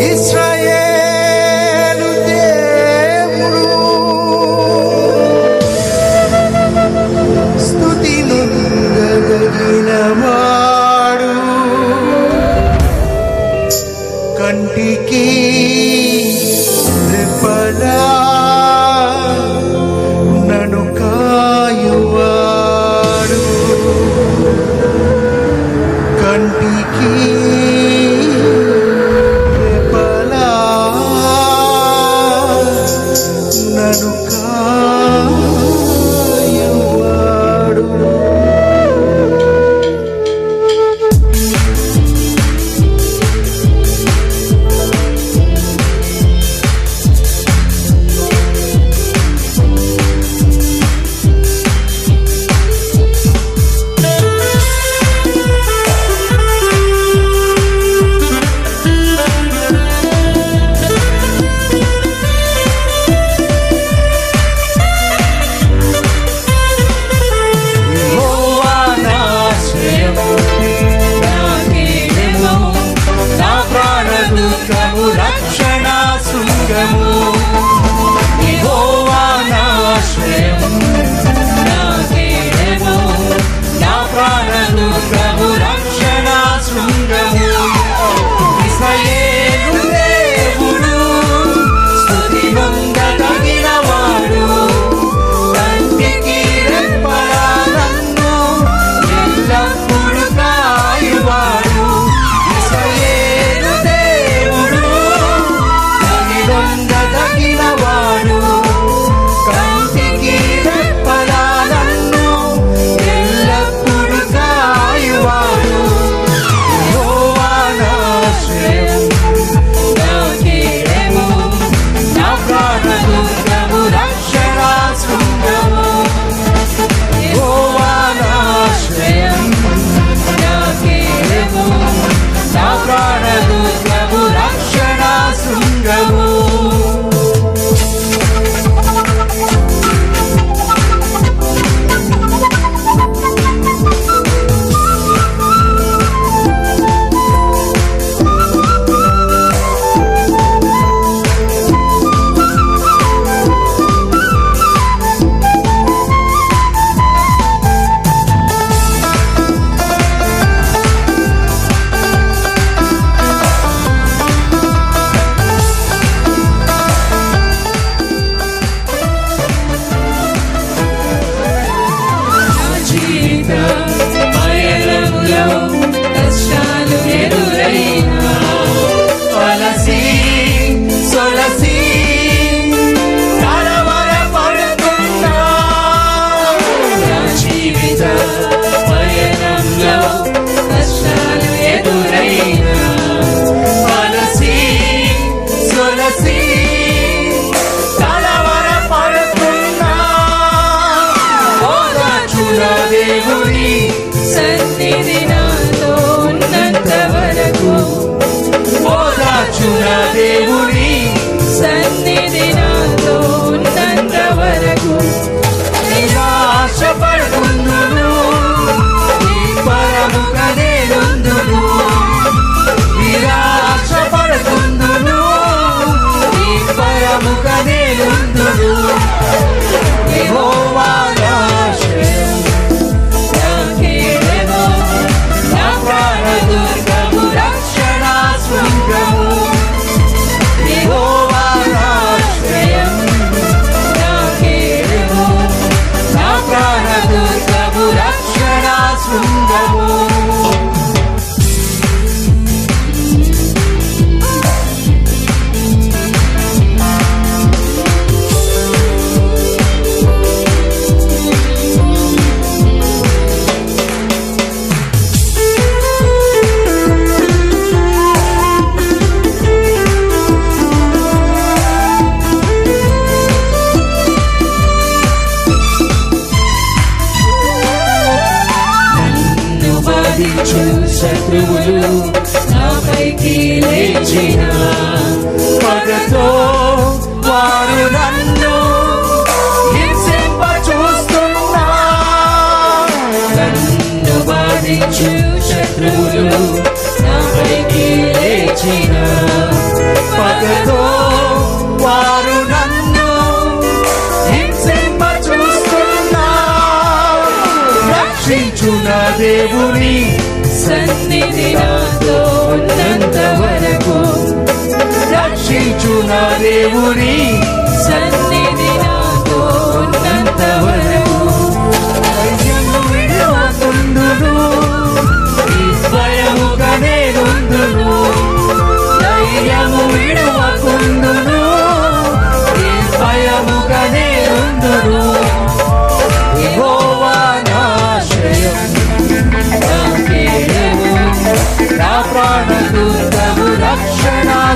ఇస్రాయేలు దేవుడు. స్థుతి నుంగలిగిన వాడు కంటికి దేవుని సన్నిధి నాతో ఉన్నంత వరకు ఓదాచున దేవుని సన్నిధి నాతో ఉన్నంత వరకు నిరాశపడ బాధించు శత్రువులు నాపైకి లేచిన. పగతో వారు నన్ను దేవుని సన్నిధి నాతో ఉన్నంత వరకు రక్షించు దేవుని సన్నిధి రక్షణ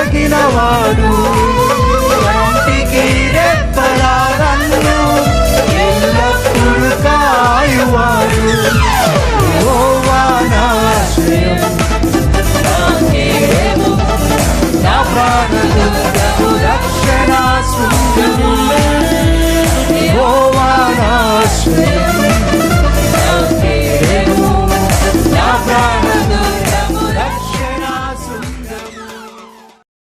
తగినవాడు